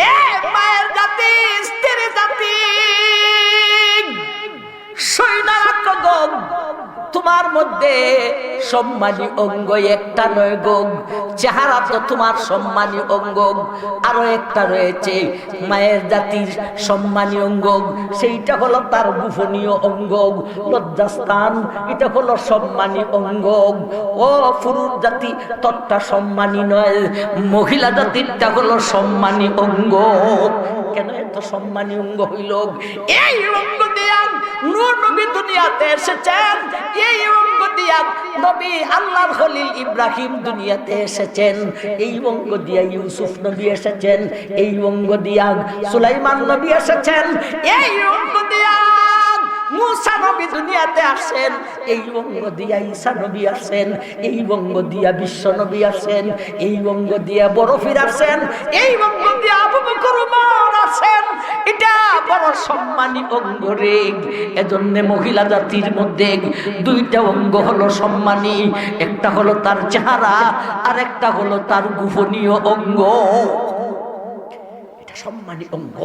এ তোমার মধ্যে সম্মানী অঙ্গ একটা নয় গো। চেহারা তো তোমার সম্মানী অঙ্গ। আরও একটা রয়েছে মায়ের জাতির সম্মানী অঙ্গ। সেইটা হলো তার গোপনীয় অঙ্গ। লজ্জাস্থান, এটা হলো সম্মানী অঙ্গ। ও পুরুষ জাতি, ততটা সম্মানী নয়। মহিলা জাতিরটা হলো সম্মানী অঙ্গ। কেন এত সম্মানী অঙ্গ হইল? এই অঙ্গ দিয়া নূর নবী দুনিয়াতে এসেছেন। দিয়া নবী আল্লাহর খলিল ইব্রাহিম দুনিয়াতে এসেছেন। এই অঙ্গ দিয়া ইউসুফ নবী এসেছেন। এই অঙ্গ দিয়া সুলাইমান নবী এসেছেন। এই অঙ্গ দিয়া মুসা নবী দুনিয়াতে আসেন, এই অঙ্গ দিয়া ঈসা নবী আসেন, এই অঙ্গ দিয়া বিশ্ব নবী আসেন, এই অঙ্গ দিয়া বরফির আসেন, এই অঙ্গ দিয়া আবু বকর, উমর আসেন। এটা বড় সম্মানী অঙ্গ রে। এজন্য মহিলা জাতির মধ্যে দুইটা অঙ্গ হলো সম্মানী, একটা হলো তার চেহারা আর একটা হলো তার গোপনীয় অঙ্গ। সম্মানী অঙ্গ।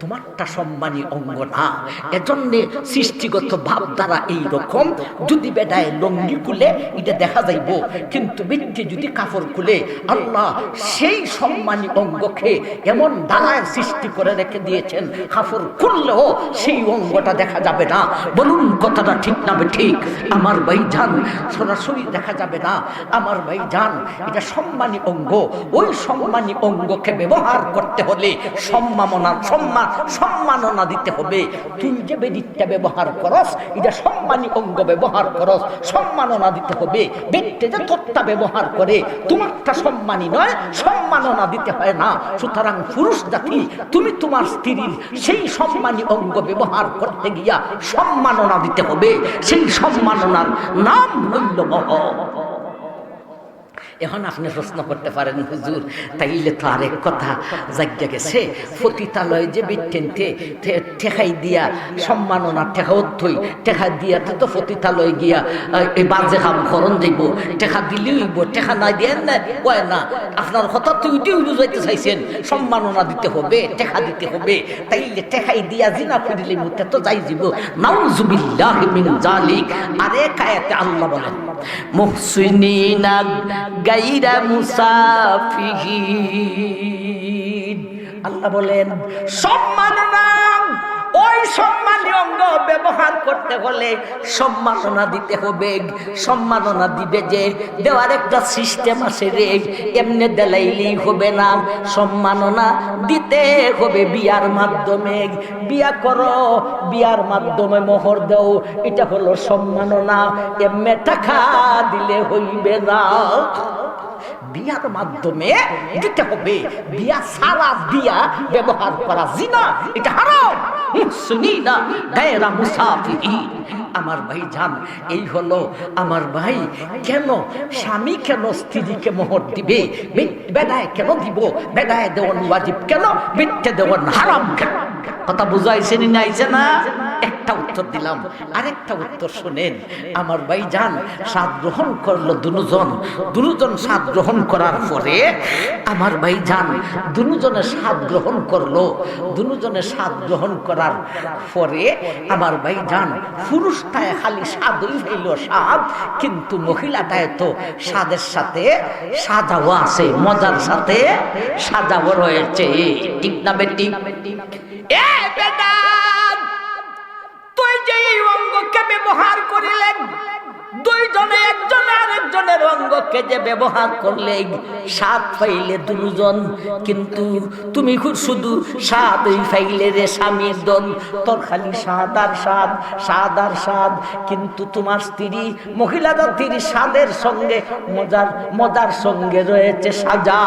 তোমারটা সম্মানী অঙ্গ না। এজন্য সৃষ্টিগত ভাব দ্বারা এই রকম যদি বেডায় লঙ্গি খুলে, এটা দেখা যাইব। কিন্তু ব্যক্তি যদি কাপড় খুলে, আল্লাহ সেই সম্মানী অঙ্গকে এমন দাঁড়ায় সৃষ্টি করে রেখে দিয়েছেন। কাপড় খুললেও সেই অঙ্গটা দেখা যাবে না। বলুন, কথাটা ঠিক না ঠিক? আমার ভাই যান সরাসরি দেখা যাবে না। আমার ভাই এটা সম্মানী অঙ্গ। ওই সম্মানী অঙ্গকে ব্যবহার করতে হলে সম্মাননা সম্মান সম্মাননা দিতে হবে। তুই যে বেদিকটা ব্যবহার করস, এটা সম্মানী অঙ্গ ব্যবহার করস, সম্মাননা দিতে হবে। ব্যক্তি যে তত্ত্বা ব্যবহার করে, তোমারটা সম্মানী নয়, সম্মাননা দিতে হয় না। সুতরাং পুরুষ জাতি, তুমি তোমার স্ত্রীর সেই সম্মানী অঙ্গ ব্যবহার করতে গিয়া সম্মাননা দিতে হবে। সেই সম্মাননার নাম হইল মহ। এখন আপনি প্রশ্ন করতে পারেন, হুজুর, তাইলে তো আরেক কথা। জাগ্যা গেছে, পতিতালয় যে বিটেনতে ঠেকাই দিয়া, সম্মাননা ঠেকা অধ্যই ঠেকা দিয়া তো পতিতালয় গিয়া এই বাজে খাম খরণ যাইব। ঠেকা দিলে হইব, ঠেকা না দিয়ে না, কয় না, আপনার কথা তুই তুই বুঝাইতে চাইছেন। সম্মাননা দিতে হবে, ঠেকা দিতে হবে। তাইলে ঠেকাই দিয়া জিনা করিলে মুতে তো যাই যাব নাউজুবিল্লাহ মিন জালিক আরে আয়াতে আল্লাহ বলেন মুহসিনিনা গাইরা মুসাফিহিন। আল্লাহ বলেন সম্মাননা ওই সম্মানী অঙ্গ ব্যবহার করতে হলে সম্মাননা দিতে হবে। সম্মাননা দিবে যে, দেওয়ার একটা সিস্টেম আছে রে, এমনি দেলাইলেই হবে না। সম্মাননা দিতে হবে বিয়ার মাধ্যমে। বিয়া করো, বিয়ার মাধ্যমে মোহর দাও, এটা হলো সম্মাননা। এমনি টাকা দিলে হইবে না। বিয়ার মাধ্যমে দিতে হবে। বিয়া সারা বিয়া ব্যবহার করা জিনা, এটা হারাম। না গায়রা মুসাফিরি আমার ভাই জান, এই হলো আমার ভাই কেন, স্বামী কেন, স্ত্রীকে মোহর দিবে? বেদায় কেন দিব? বেদায় দেওয়ান ওয়াজিব কেন? মিথ্যে দেওয়ান হারাম কেন? কথা বুঝাইছে নি নাইছে না? একটা উত্তর দিলাম। আরেকটা উত্তর শুনেন, আমার ভাই যান স্বাদ গ্রহণ করল দুজন। দুজন স্বাদ গ্রহণ করার পরে আমার ভাই যান দুজনে স্বাদ গ্রহণ করল। দুজনে স্বাদ গ্রহণ করার পরে আমার ভাই যান পুরুষটায় খালি স্বাদই হইল স্বাদ, কিন্তু মহিলাটায় তো স্বাদের সাথে সাজাও আছে, মজার সাথে সাজাও রয়েছে। ঠিক না বেটি? ব্যবহার দুইজনে একজনে আরেকজনের যে ব্যবহার করলে দুজন, কিন্তু তুমি খুব শুধু সাত, কিন্তু তোমার স্ত্রী মহিলা জাতির স্বাদের সঙ্গে মজার মজার সঙ্গে রয়েছে সাজা।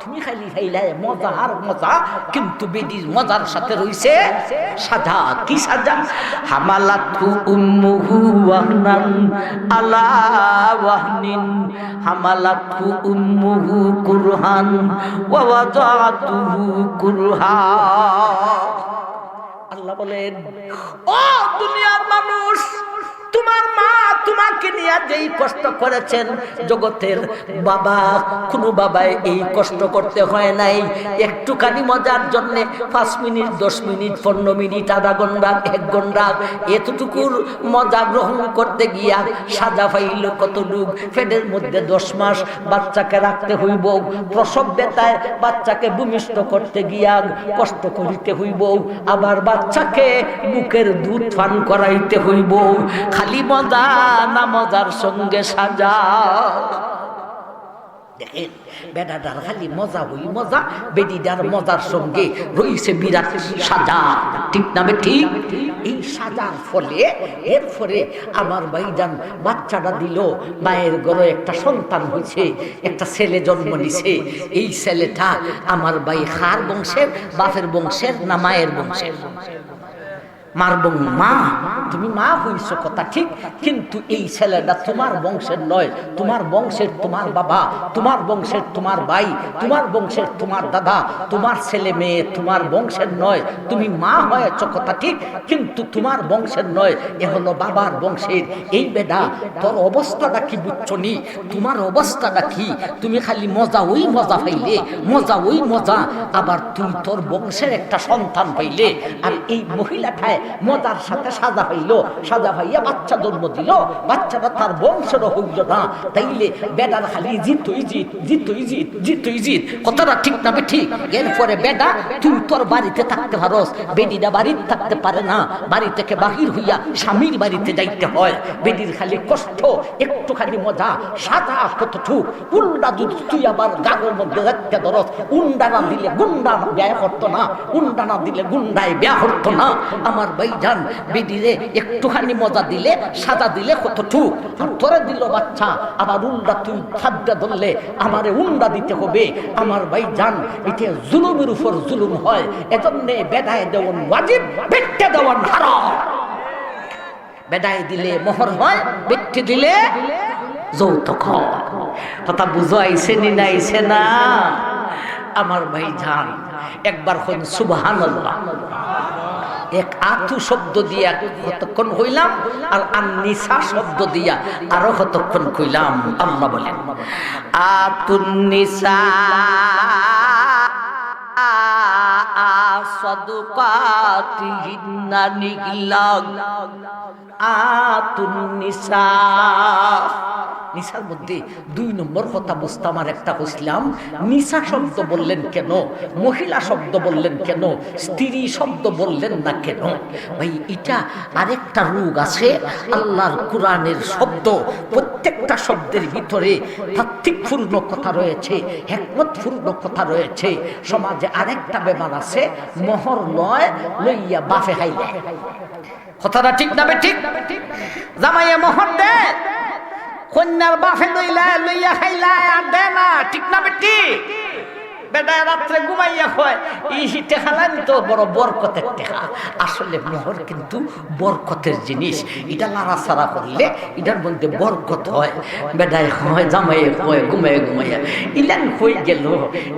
তুমি খালি খাইলে মজা আর মজা, কিন্তু বেদির মজার সাথে রইছে সাজা। কি সাজা? হামালাতু উম্মুহু ওয়াহনান আলা ওয়াহনিন। হামালাতু উম্মুহু কুরহান ওয়া ওয়াদাতুহু কুরহা। আল্লাহ বলেন, ও দুনিয়ার মানুষ তোমার মা তোমাকে নিয়ে যেই কষ্ট করেছেন, জগতের বাবা, কোনো বাবায় এই কষ্ট করতে হয় নাই। একটুখানি মজার জন্য পাঁচ মিনিট, দশ মিনিট, পনেরো মিনিট, আধা ঘণ্টা, এক ঘণ্টা এতটুকুর মজা গ্রহণ করতে গিয়া সাজা পাইল কত লোক ফেডের মধ্যে দশ মাস বাচ্চাকে রাখতে হইব, প্রসব বেতায় বাচ্চাকে ভূমিষ্ঠ করতে গিয়া কষ্ট করিতে হইব, আবার বাচ্চাকে বুকের দুধ পান করাইতে হইব। খালি মজা না মজার সঙ্গে সাজা। দেখেন বেটাটার খালি মজা হই মজা বেডিটার মজার সঙ্গে রইছে বিরাট সাজা। ঠিক নামে ঠিক? এই সাজার ফলে এর ফলে আমার ভাইজান বাচ্চাটা দিল, মায়ের গড়ে একটা সন্তান হয়েছে, একটা ছেলে জন্ম নিছে। এই ছেলেটা আমার ভাই খার বংশের, বাপের বংশের না মায়ের বংশের? মার বং মা, তুমি মা হইছ কথা ঠিক, কিন্তু এই ছেলেটা তোমার বংশের নয়, তোমার বংশের তোমার বাবা, তোমার বংশের তোমার ভাই, তোমার বংশের তোমার দাদা, তোমার ছেলে মেয়ে তোমার বংশের নয়। তুমি মা হয়েছ কথা ঠিক, কিন্তু তোমার বংশের নয়, এ হলো বাবার বংশের। এই বেডা তোর অবস্থাটা কি বুঝছ নি? তোমার অবস্থাটা কি? তুমি খালি মজা ওই মজা পাইলে, মজা ওই মজা, আবার তুই তোর বংশের একটা সন্তান পাইলে, আর এই মহিলাটায় মজার সাথে সাজা পাইলো সাজা পাইয়া বাচ্চা জন্ম দিল। বাচ্চাটা তার বংশেরও হইল না। তাইলে বেডার খালি জিতই জিত জিতই জিত জিতই জিত কতটা ঠিক না ঠিক? এরপরে বেডা, তুই তোর বাড়িতে থাকতে পারস। বেডিটা বাড়িতে থাকতে পারে না। বাড়ি থেকে বাহির হইয়া স্বামীর বাড়িতে যাইতে হয়। বেডির খালি কষ্ট, একটুখানি মজা। সাজা কতটুক উল্ডা যদি তুই আবার গাগের মধ্যে রাখতে ধরস উন্ডা না দিলে গুন্ডা ব্যয় করতো না। উন্ডা না দিলে গুন্ডায় ব্যয় করতো না। আমার ভাইজান বেডিরে একটুখানি মজা দিলে, সাজা দিলে কতটুক আর তোরে দিল বাচ্চা আবার উন্ডা তুই ধরলে, আমারে উন্ডা দিতে হবে। আমার ভাইজান এটা জুলুমের উপর জুলুম হয়। এজন্যে বেদায় দেওয়ান ওয়াজিব, বেটে দেওয়ান হারাম। বেদায় দিলে মোহর হয়, বেটে দিলে যৌতুক কথা বুঝো আইছে নি না? আমার ভাই যান একবার হন সুবহানাল্লাহ। এক আতু শব্দ দিয়া কতক্ষণ হইলাম আর আন্নিসা শব্দ দিয়া আরও কতক্ষণ কইলাম? আল্লাহ বলেন আতুন্নিসা সদুকাতিহিন্না নিগলাগ। আতুন্নিসা নিশার মধ্যে দুই নম্বর কথা বুঝতে আমার একটা বুঝলাম নিশা শব্দ বললেন কেন? মহিলা শব্দ বললেন কেন? স্ত্রী শব্দ বললেন না কেন? ভাই, এটা আরেকটা রোগ আছে, আল্লাহর কোরআনের শব্দ। প্রত্যেকটা শব্দের ভিতরে তাত্ত্বিকপূর্ণ কথা রয়েছে, হেকমতপূর্ণ কথা রয়েছে। সমাজে আরেকটা বেমার আছে, মোহর নয় লইয়া বাফে হাইলে। কথাটা ঠিক না ঠিক? জামাইয়া মোহর দেয় কন্যার বাফে লইলা লইয়া খাইলা আর দে না ঠিক না বেটি? বেটায় রাত্রে ঘুমাইয়া হয় এই টেকালাম তো বড় বরকতের টেকা। আসলে মোহর কিন্তু বরকতের জিনিস। এটা লাড়াছাড়া করলে এটার মধ্যে বরকত হয়। বেটায় হয় জামাই হয়, ঘুমাইয়া ঘুমাইয়া। ইলান হয়ে গেল।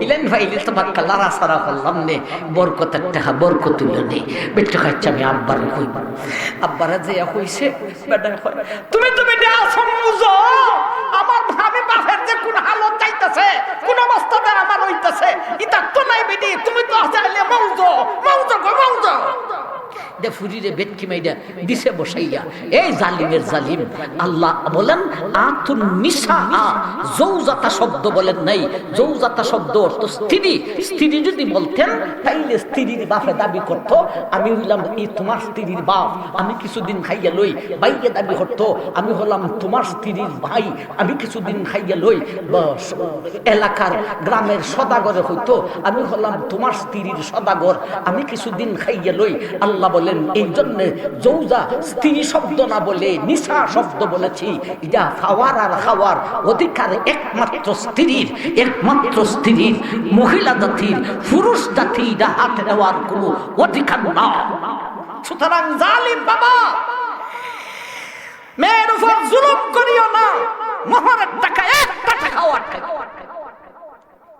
ইলান ভাইলে তো বাক্কা লাড়াছাড়া করলাম নে। বরকতের টেকা, বরকত নেই বেটা খাচ্ছে আমি আব্বার কইব আব্বারা যে হইছে বেটায় হয় তুমি তুমি সমুজো আমার ভাবে বাপের যে কোন হালত চাইতেছে কোন অবস্থাতে আমার হইতেছে ইতা তো নাই বেটি, তুমি তো আসলে মৌজ মৌজ গো, মৌজ। দে ফুরিরে দিছে বসাইয়া। এই জালিমের জালিম, আল্লাহ বলেন, আতুন জৌজাতা শব্দ বলেন নাই। শব্দ অর্থ স্ত্রী। স্ত্রী যদি বলতেন, তাইলে স্ত্রীর বাপে দাবি করত, আমি হইলাম এই তোমার স্ত্রীর বাপ। আমি কিছুদিন খাইয়া লই বাইকে দাবি করত, আমি হলাম তোমার স্ত্রীর ভাই। আমি কিছুদিন খাইয়া লই এলাকার গ্রামের সদাগরে হইতো, আমি হলাম তোমার স্ত্রীর সদাগর। আমি কিছুদিন খাইয়া লই, আল্লাহ বলেন, এই জন্য জৌজা, স্ত্রী শব্দ না বলে, নিশা শব্দ বলেছি। এটা খাওয়ার আর খাওয়ার অধিকার একমাত্র স্ত্রীর একমাত্র স্ত্রীর। মহিলা জাতির, পুরুষ জাতি এটা হাত নেওয়ার কোনো অধিকার না। সুতরাং জালিম বাবা, মেয়ের উপর জুলুম করিও না, মোহরের টাকা একটা টাকাও আটকাই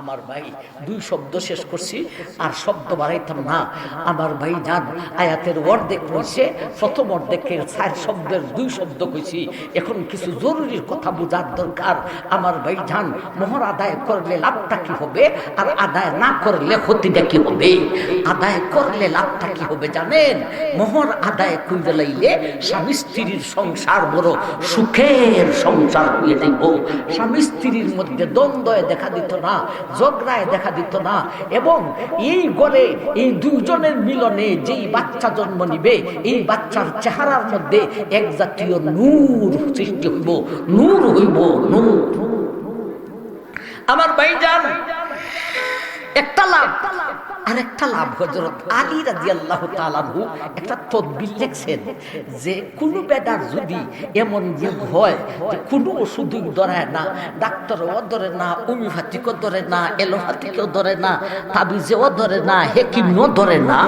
আমার ভাই, দুই শব্দ শেষ করছি, আর শব্দ বাড়াইতাম না। আমার ভাই যান আয়াতের অর্ধেক কইছে প্রথম অর্ধেকের চার শব্দের দুই শব্দ কইছি। এখন কিছু জরুরি কথা বোঝার দরকার। আমার ভাই যান মোহর আদায় করলে লাভটা কি হবে? আর আদায় না করলে ক্ষতিটা কি হবে? আদায় করলে লাভটা কি হবে জানেন? মোহর আদায় কইরে লাইলে স্বামী স্ত্রীর সংসার বড় সুখের সংসার হয়ে যাইব স্বামী স্ত্রীর মধ্যে দ্বন্দ্বে দেখা দিত না। ঝগড়ায় দেখা দিত না। এবং এই গড়ে এই দুজনের মিলনে যেই বাচ্চা জন্ম নিবে, এই বাচ্চার চেহারার মধ্যে এক জাতীয় নূর সৃষ্টি হইব, নূর হইব, নূর। আমার ভাইজান, একটা লাভ। আর একটা লাভ হজরত আলী রাজি আল্লাহ তালাহু একটা তদবির লেখছেন যে কোনো বেদার যদি এমন রোগ হয় যে কোনো ওষুধই ধরায় না ডাক্তারও ধরে না হোমিওপ্যাথিকও ধরে না এলোপ্যাথিকও ধরে না তাবিজেও ধরে না হেকিমও ধরে না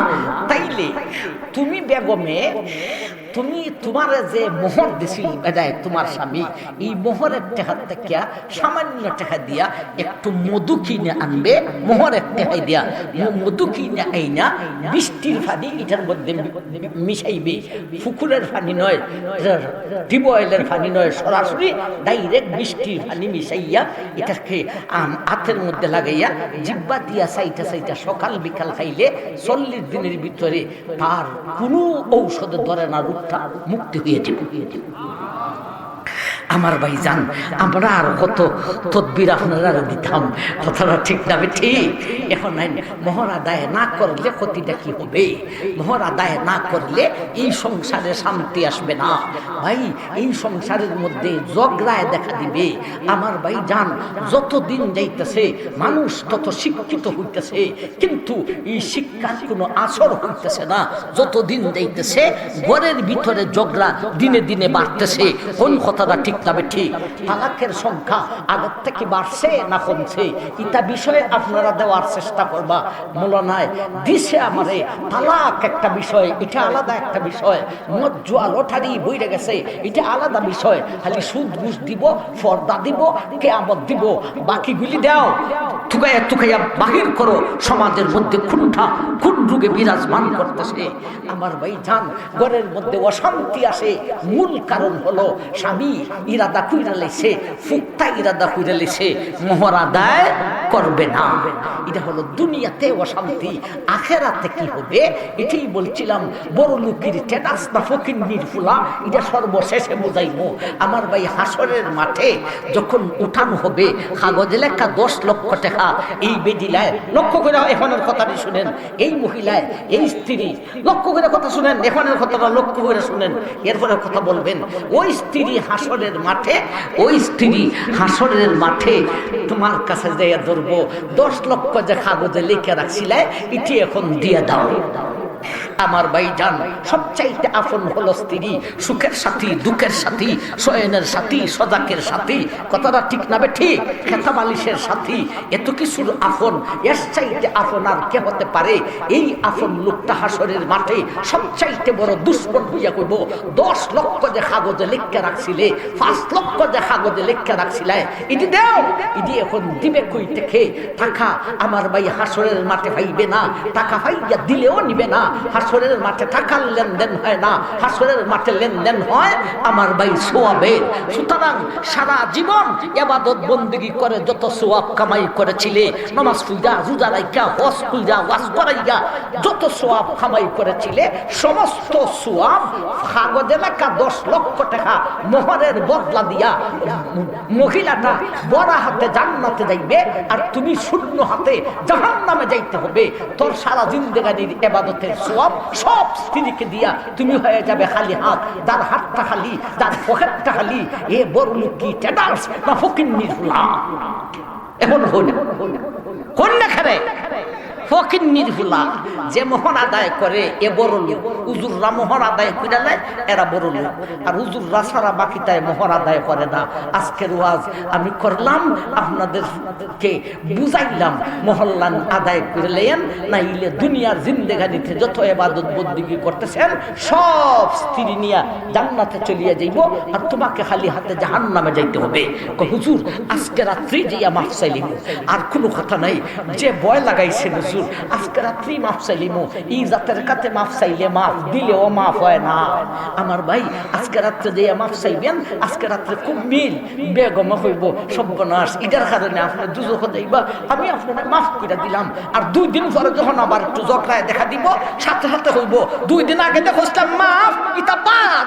তাইলে তুমি বেগমে তুমি তোমার যে মোহর দিছিল বেদায়, তোমার স্বামী, এই মোহরের টাকা থেকে সামান্য টাকা দিয়া একটু মধু কিনে আনবে, মোহরের টেহাই দিয়া। মধু কিনে আইনা বৃষ্টির পানি এটার মধ্যে মিশাইবে। পুকুরের পানি নয় টিউবওয়েলের পানি নয়, সরাসরি ডাইরেক্ট বৃষ্টির পানি মিশাইয়া এটাকে আম- হাতের মধ্যে লাগাইয়া জিব্বা দিয়া সাইটা সাইটা সকাল বিকাল খাইলে চল্লিশ দিনের ভিতরে তার কোনো ঔষধে ধরে না রূপটা মুক্তি হয়ে যাবে। আমার ভাই যান আমরা আর কত তদবির আপনারা দিতাম। কথাটা ঠিক না ঠিক। এখন মোহর আদায় না করলে ক্ষতিটা কি হবে? মোহর আদায় না করলে এই সংসারে শান্তি আসবে না। ভাই, এই সংসারের মধ্যে জগড়ায় দেখা দিবে। আমার ভাই যান যত দিন যাইতেছে, মানুষ তত শিক্ষিত হইতেছে, কিন্তু এই শিক্ষার কোনো আসর হইতেছে না। যত দিন যাইতেছে, ঘরের ভিতরে জগড়া দিনে দিনে বাড়তেছে। কোন কথাটা ঠিক তবে ঠিক। তালাকের সংখ্যা আগের থেকে বাড়ছে না কমছে? ইটা বিষয়ে আপনারা দেওয়ার চেষ্টা করবা। মূলনায় দিছে আমারে তালাক একটা বিষয়, এটা আলাদা একটা বিষয়। মদ জোয়া লটারি বইরে গেছে, এটা আলাদা বিষয়। খালি সুদ ঘুষ দিব, ফর্দা দিব, কেয়ামত দিব। বাকিগুলি দাও। থুকাইয়া থুকাইয়া বাহির করো। সমাজের মধ্যে খুন্ঠা খুন বিরাজমান করতেছে। আমার ভাই যান ঘরের মধ্যে অশান্তি আসে। মূল কারণ হলো স্বামী। ইরাদা কইরা লেছে ফুকটা ইরাদা কইরা লেছে মোহর করবে না। এটা হলো দুনিয়াতে অশান্তি, আখেরাতে কি হবে? এটাই বলছিলাম, বড় লোকের টেনাস না ফকির নির্ফুলা, এটা সর্বশেষে বোঝাইবো। আমার ভাই হাসরের মাঠে যখন উঠানো হবে, কাগজে লেখা দশ লক্ষ টাকা, এই বেদিলায় লক্ষ্য করে এখনের কথাটি শুনেন, এই মহিলায়, এই স্ত্রী লক্ষ্য করে কথা শুনেন, এখনের কথাটা লক্ষ্য করে শুনেন, এরপরে কথা বলবেন, ওই স্ত্রী হাসরের মাঠে, ওই স্ত্রী হাসরের মাঠে তোমার কাছে যাইয়া ধরবো, দশ লক্ষ যে কাগজে লিখে রাখছিলে, এটি এখন দিয়ে দাও। আমার ভাই যান সবচাইতে আপন হলো স্ত্রী, সুখের সাথী, দুঃখের সাথী, শয়নের সাথী সজাকের সাথী, কথাটা ঠিক না বে ঠিক? খেতা মালিশের সাথী, এত কিছুর আপন, এর চাইতে আপন আর কে হতে পারে? এই আপন লোকটা হাসরের মাঠে সবচাইতে বড় দুশ্মন হইয়া কইব, দশ লক্ষ যে কাগজে লিখে রাখছিলে, পাঁচ লক্ষ যে কাগজে লিখে রাখছিলে ইটি দেও ইটি এখন দিবে কই থেকে? টাকা আমার ভাই হাসরের মাঠে পাইবে না, টাকা পাইয়া দিলেও নিবে না হাসরের মাঠে টাকার লেনদেন হয় না, হাসরের মাঠে লেনদেন হয় আমার ভাই সোয়াবের। সুতরাং সারা জীবন এবাদত বন্দিগি করে যত সোয়াব কামাই করেছিলে, নমাজ পূজা রোজা রাইকা হস পূজা ওয়াজ করাইয়া, যত সোয়াব কামাই করেছিলে, সমস্ত সোয়াব কাগজে লেখা দশ লক্ষ টাকা মোহরের বদলা দিয়া মহিলাটা বড় হাতে জান্নাতে যাইবে, আর তুমি শূন্য হাতে জাহান নামে যাইতে হবে। তোর সারা জিন্দেগানির এবাদতের সোয়াব সব স্ত্রীকে দিয়া তুমি হয়ে যাবে খালি হাত, যার হাতটা খালি, যার পকেটটা খালি, এ বড় লোক কি ট্যাডার্স না ফকির এখন হন হন না খারে ফকির নির্ভুলা, যে মোহন আদায় করে, এ বড় লোক। হুজুররা মোহর আদায় করে নেয়, এরা বড় লোক। আর হুজুররা সারা বাকিটায় মোহর আদায় করে না। আজকের ওয়াজ আমি করলাম, আপনাদেরকে বুঝাইলাম, মহল্লান আদায় করে লেন না ইলে দুনিয়ার জিন্দেগানিতে যত এবাদত বন্দিগি করতেছেন, সব স্ত্রী নিয়ে জান্নাতে চলিয়ে যাইব, আর তোমাকে খালি হাতে জাহান নামে যাইতে হবে। হুজুর, আজকে রাত্রি যাইয়া মাফ চাইলিম আর কোনো কথা নাই। যে বয় লাগাইছে হুজুর আজকে রাত্রি মাফ চাইলিম এই জাতের কাতে মাফ চাইলে মাফ দিলেও মাফ হয় না আমার ভাই আজকে রাত্রে যাইয়া মাফ চাইবেন আজকে রাত্রে খুব মিল বেগম হইব সর্বনাশ এটার কারণে আপনি দুজক যাইবা আমি আপনাকে মাফ করে দিলাম আর দুই দিন পরে যখন আবার একটু জকড়ায় দেখা দিব সাথে সাথে হইব দুই দিন আগে দেখলাম মাফ ইটা বাদ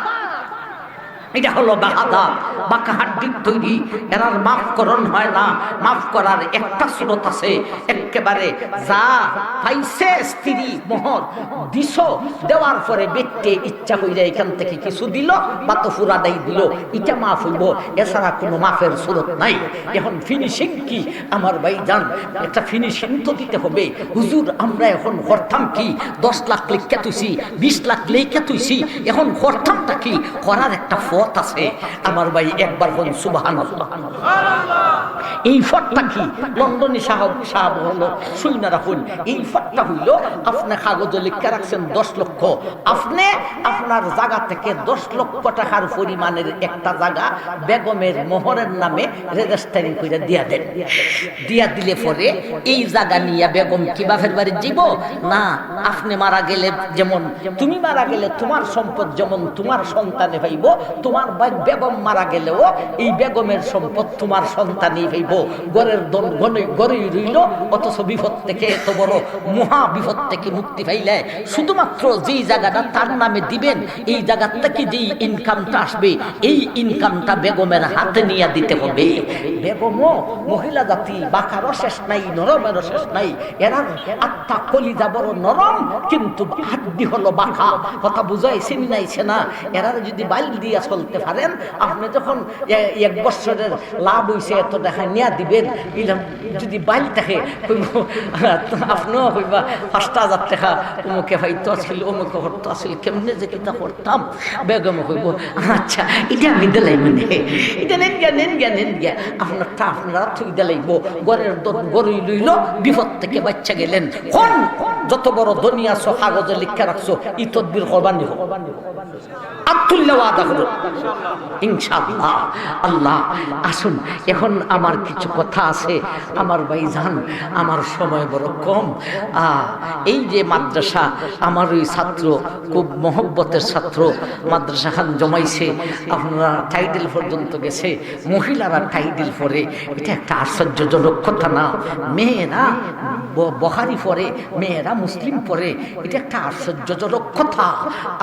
এটা হলো বাহাদা বাঁকা হাড্ডির তৈরি, এরার মাফ করণ হয় না। মাফ করার একটা স্রোত আছে, একেবারে যা পাইছে স্ত্রী মোহর দিস দেওয়ার পরে ব্যক্তি ইচ্ছা কইরা এখান থেকে কিছু দিল বা তো ফুরাদাই দিল এটা মাফ হইব, এছাড়া কোনো মাফের স্রোত নাই। এখন ফিনিশিং কি, আমার ভাই জান, একটা ফিনিশিং তো দিতে হবে। হুজুর, আমরা এখন করতাম কি? দশ লাখ লেখা তুইছি, বিশ লাখ লেখা তুইছি, এখন করতামটা কি? করার একটা পথ আছে, আমার ভাই একবার বল সুবাহান এই ফটটা কি? লন্ডনী সাহেব সাহেব হলো না রাখুন। এই ফটটা হইল, আপনি কাগজে লিখে রাখছেন দশ লক্ষ। আপনি আপনার জায়গা থেকে দশ লক্ষ টাকার পরিমাণের একটা জায়গা বেগমের মোহরের নামে রেজিস্টারিং করে দিয়া দেন। দিয়া দিলে পরে এই জায়গা নিয়ে বেগম কি বাপের বাড়ি যাব? না, আপনি মারা গেলে যেমন, তুমি মারা গেলে তোমার সম্পদ যেমন তোমার সন্তানে পাইব তোমার ভাই বেগম মারা গেলেও এই বেগমের সম্পদ তোমার সন্তানই পাইব গড়ের দল গনে গড়েই রইল, অথচ বিপদ থেকে এত বড় মহা বিপদ থেকে মুক্তি পাইলে শুধুমাত্র যেই জায়গাটা তার নামে দিবেন, এই জায়গা থেকে যেই ইনকামটা আসবে, এই ইনকামটা বেগমের হাতে নিয়ে দিতে হবে। বেগমও মহিলা জাতি, বাঁকারও শেষ নাই, নরমেরও শেষ নাই এরা আত্মা কলিজা বড় নরম, কিন্তু হাড্ডি হলো বাঁকা। কথা বুঝাইছে নাইছে না এরা যদি বাইল দিয়া চলতে পারেন। আপনি যখন এক বছরের লাভ হইছে, এত দেখা নিয়া দিবেন যদি বাইল থাকে আপনিও কইবা, পাঁচটা হাজার টাকা অমুকে হয়তো আছিল অমুকে হরতো আছিল, কেমনে যে কিতা করতাম? বেগম কইব আচ্ছা এটা আমি দিলাই মানে এটা নেন গিয়া নেন গিয়া নেন গিয়া, আপনারটা আপনারা থুই দিলাইব গড়ের গড়ই লইল, বিপদ থেকে বাচ্চা গেলেন, কোন? যত বড় ধনী আছো, কাগজে লিখে রাখছো, ই তদবির করবানি হোক। আব্দুল্লাহ ওয়াদা করো। ইনশাআল্লাহ, আল্লাহ, আসুন, এখন আমার কিছু কথা আছে। আমার ভাই জান আমার সময় বড় কম। এই যে মাদ্রাসা, আমার ওই ছাত্র, খুব মহব্বতের ছাত্র, মাদ্রাসা খান জমাইছে, আপনারা টাইটেল পর্যন্ত গেছে, মহিলারা টাইটেল পরে, এটা একটা আশ্চর্যজনক কথা না। মেয়েরা বহারি পরে, মেয়েরা মুসলিম পরে, এটা একটা আশ্চর্যজনক কথা।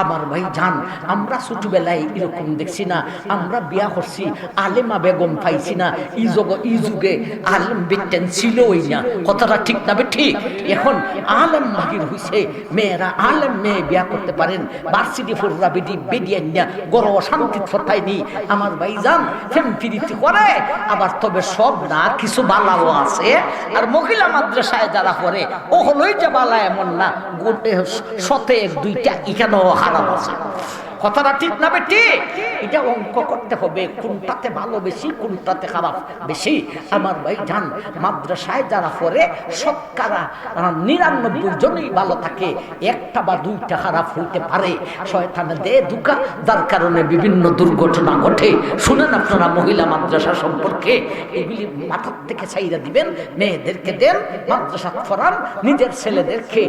আমার ভাই জান, আমরা ছোটবেলায় এরকম দেখছি না, আমরা বিয়া করছি, আলেমা বেগম পাইছি না ই যুগ ই যুগে আলেম বেটেন ছিলই না। কথাটা ঠিক না ঠিক এখন আলেম মাহির হইছে, মেয়েরা আলেম মেয়ে বিয়া করতে পারেন বার্সিটি ফুররা বেদি বেদিয়ান না গড় অশান্তি ফতাই নি আমার ভাই যান ফেম ফিরিতি করে, আবার তবে সব না, কিছু বালাও আছে। আর মহিলা মাদ্রাসায় যারা করে ও হলোই যে বালা এমন না গোটে শতে দুইটা এখানেও হারাম আছে। কথাটা ঠিক না বে ঠিক? এটা অঙ্ক করতে হবে কোনটাতে ভালো বেশি কোনটাতে খারাপ বেশি। আমার ভাই জান মাদ্রাসায় যারা শতকরা আহ, নিরানব্বই জনই ভালো থাকে। একটা বা দুইটা খারাপ হইতে পারে। শয়তানে দে দুকা যার কারণে বিভিন্ন দুর্ঘটনা ঘটে। শুনেন আপনারা মহিলা মাদ্রাসা সম্পর্কে? এগুলি মাথার থেকে চাইরা দিবেন মেয়েদেরকে দেন মাদ্রাসা ফরান নিজের ছেলেদেরকে।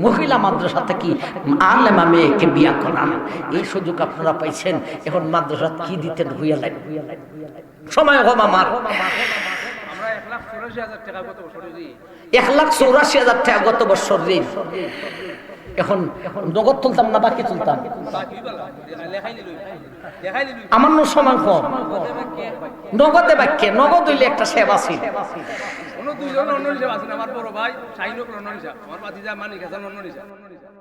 মহিলা মাদ্রাসা থেকে আলেমা মেয়েকে বিয়া করান। এই সুযোগ আপনারা পাইছেন। এখন মাদ্রাসা কি দিতেন হইয়া লাইন সময় কম আমার। এক লাখ চৌরাশি হাজার টাকা গত বছর ঋণ। এখন নগদ তুলতাম না বাকি তুলতাম? আমার নো সময় কম। নগদে বাক্যে, নগদ হইলে একটা সেবা আছেন আমার বড় ভাই আমার অন্য হিসাব।